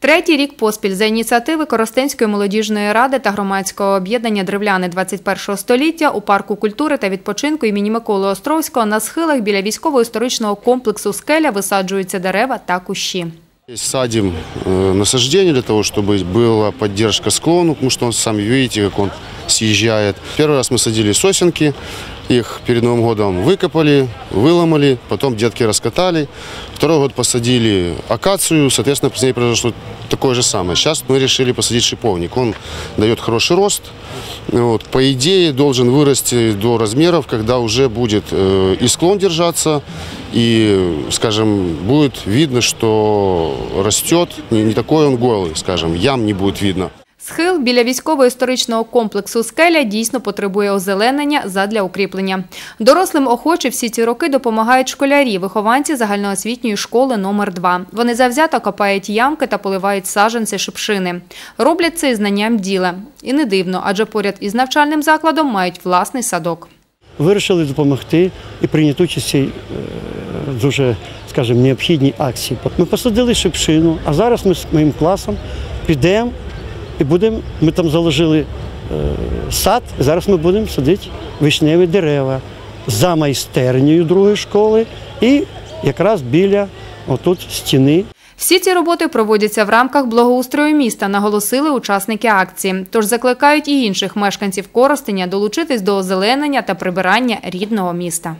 Третій рік поспіль за ініціативи Коростенської молодіжної ради та громадського об'єднання Древляни 21 століття у парку культури та відпочинку імені Миколи Островського на схилах біля військово-історичного комплексу Скеля висаджуються дерева та кущі. Здесь Садим э, насаждение для того, чтобы была поддержка склону, потому что он, сами видите, как он съезжает. Первый раз мы садили сосенки, их перед Новым годом выкопали, выломали, потом детки раскатали. Второй год посадили акацию, соответственно, с ней произошло такое же самое. Сейчас мы решили посадить шиповник. Он дает хороший рост. Вот. По идее, должен вырасти до размеров, когда уже будет э, и склон держаться, и, скажем, будет видно, что растет, не, не такой он голый, скажем, ям не будет видно. Схил біля військово-історичного комплексу Скеля дійсно потребує озеленення задля укріплення. Дорослим охоче всі ці роки допомагають школярі, вихованці загальноосвітньої школи номер 2 Вони завзято копають ямки та поливають саджанці шипшини. Роблять це знанням діла. І не дивно, адже поряд із навчальним закладом мають власний садок. Вирішили допомогти і прийняти участь е, дуже, скажімо, необхідній акції. Ми посадили шипшину, а зараз ми з моїм класом підемо і будемо, ми там заложили е, сад, зараз ми будемо садити вишневі дерева за майстернею другої школи і якраз біля отут стіни Всі ці роботи проводяться в рамках благоустрою міста, наголосили учасники акції. Тож закликають і інших мешканців Коростеня долучитись до озеленення та прибирання рідного міста.